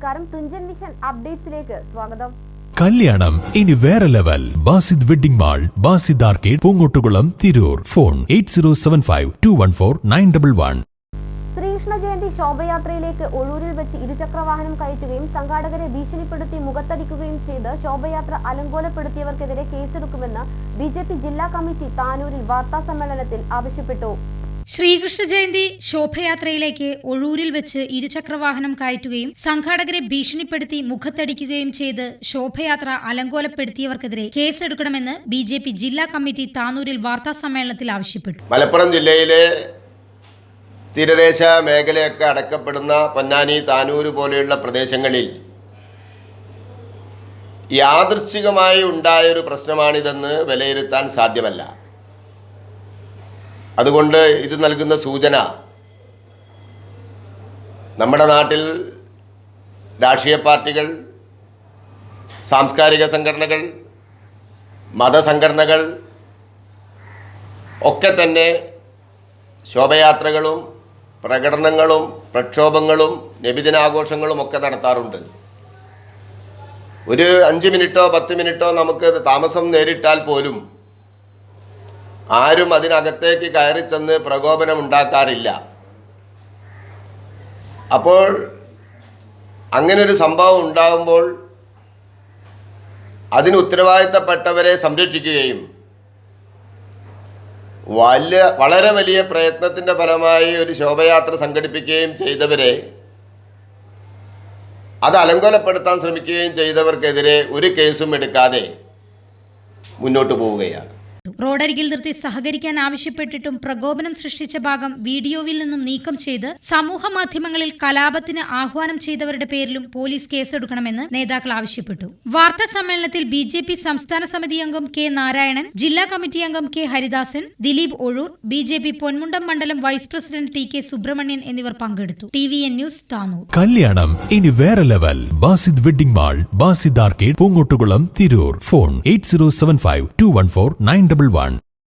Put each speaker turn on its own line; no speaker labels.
നമസ്കാരം. തുഞ്ചൻ മിഷൻ അപ്ഡേറ്റ്സിലേക്ക് സ്വാഗതം.
കല്യാണം. ഇനി വേറെ level. Basid wedding mall Basid arcade Poongottukulam Tirur. Phone eight zero seven five two one four nine double one.
Sreekrishna Jayanthi ശോഭയാത്രയിലേക്ക് ഒഴൂരിൽ വെച്ച് ഇരുചക്രവാഹനം കയറ്റുകയും സംഘാടകരെ ഭീഷണിപ്പെടുത്തി മുഖത്തടിക്കുകയും ചെയ്ത് ശോഭയാത്ര അലങ്കോലപ്പെടുത്തിയവർക്കെതിരെ കേസെടുക്കുമെന്ന് ബി ജെ ജില്ലാ കമ്മിറ്റി താനൂരിൽ വാർത്താ സമ്മേളനത്തിൽ ആവശ്യപ്പെട്ടു.
ശ്രീകൃഷ്ണ ജയന്തി ശോഭയാത്രയിലേക്ക് ഒഴൂരിൽ വെച്ച് ഇരുചക്രവാഹനം കയറ്റുകയും സംഘാടകരെ ഭീഷണിപ്പെടുത്തി മുഖത്തടിക്കുകയും ചെയ്ത് ശോഭയാത്ര അലങ്കോലപ്പെടുത്തിയവർക്കെതിരെ കേസെടുക്കണമെന്ന് ബി ജെ പി ജില്ലാ കമ്മിറ്റി താനൂരിൽ വാർത്താ സമ്മേളനത്തിൽ ആവശ്യപ്പെട്ടു.
മലപ്പുറം ജില്ലയിലെ തീരദേശ മേഖലയൊക്കെ അടക്കപ്പെടുന്ന പൊന്നാനി താനൂര് പോലെയുള്ള പ്രദേശങ്ങളിൽ യാദൃശ്ചികമായി ഉണ്ടായൊരു പ്രശ്നമാണിതെന്ന് വിലയിരുത്താൻ സാധ്യമല്ല. അതുകൊണ്ട് ഇത് നൽകുന്ന സൂചന നമ്മുടെ നാട്ടിൽ രാഷ്ട്രീയ പാർട്ടികൾ സാംസ്കാരിക സംഘടനകൾ മതസംഘടനകൾ ഒക്കെ തന്നെ ശോഭയാത്രകളും പ്രകടനങ്ങളും പ്രക്ഷോഭങ്ങളും നബിദിനാഘോഷങ്ങളും ഒക്കെ നടത്താറുണ്ട്. ഒരു അഞ്ച് മിനിറ്റോ പത്ത് മിനിറ്റോ നമുക്ക് താമസം നേരിട്ടാൽ പോലും ആരും അതിനകത്തേക്ക് കയറി ചെന്ന് പ്രകോപനം ഉണ്ടാക്കാറില്ല അപ്പോൾ അങ്ങനെ ഒരു സംഭവം ഉണ്ടാകുമ്പോൾ അതിന് ഉത്തരവാദിത്തപ്പെട്ടവരെ സംരക്ഷിക്കുകയും വലിയ വളരെ വലിയ പ്രയത്നത്തിന്റെ ഫലമായി ഒരു ശോഭയാത്ര സംഘടിപ്പിക്കുകയും ചെയ്തവരെ അത് അലങ്കോലപ്പെടുത്താൻ ശ്രമിക്കുകയും ചെയ്തവർക്കെതിരെ ഒരു കേസും എടുക്കാതെ മുന്നോട്ട് പോവുകയാണ്.
റോഡരികിൽ നിർത്തി സഹകരിക്കാൻ ആവശ്യപ്പെട്ടിട്ടും പ്രകോപനം സൃഷ്ടിച്ച ഭാഗം വീഡിയോയിൽ നിന്നും നീക്കം ചെയ്ത് സമൂഹ മാധ്യമങ്ങളിൽ കലാപത്തിന് ആഹ്വാനം ചെയ്തവരുടെ പേരിലും പോലീസ് കേസെടുക്കണമെന്ന് നേതാക്കൾ ആവശ്യപ്പെട്ടു. വാർത്താ സമ്മേളനത്തിൽ ബി ജെ പി സംസ്ഥാന സമിതി അംഗം കെ നാരായണൻ ജില്ലാ കമ്മിറ്റി അംഗം K Haridasan Dileep Ozhur B J P Ponmundam മണ്ഡലം vice president T K Subramanian എന്നിവർ പങ്കെടുത്തു. T V N news Tanur.
കല്യാണം ഇനി വേറെ level. Basid wedding mall Basid arcade Poongottukulam Tirur. Phone eight zero seven five two one four nine double one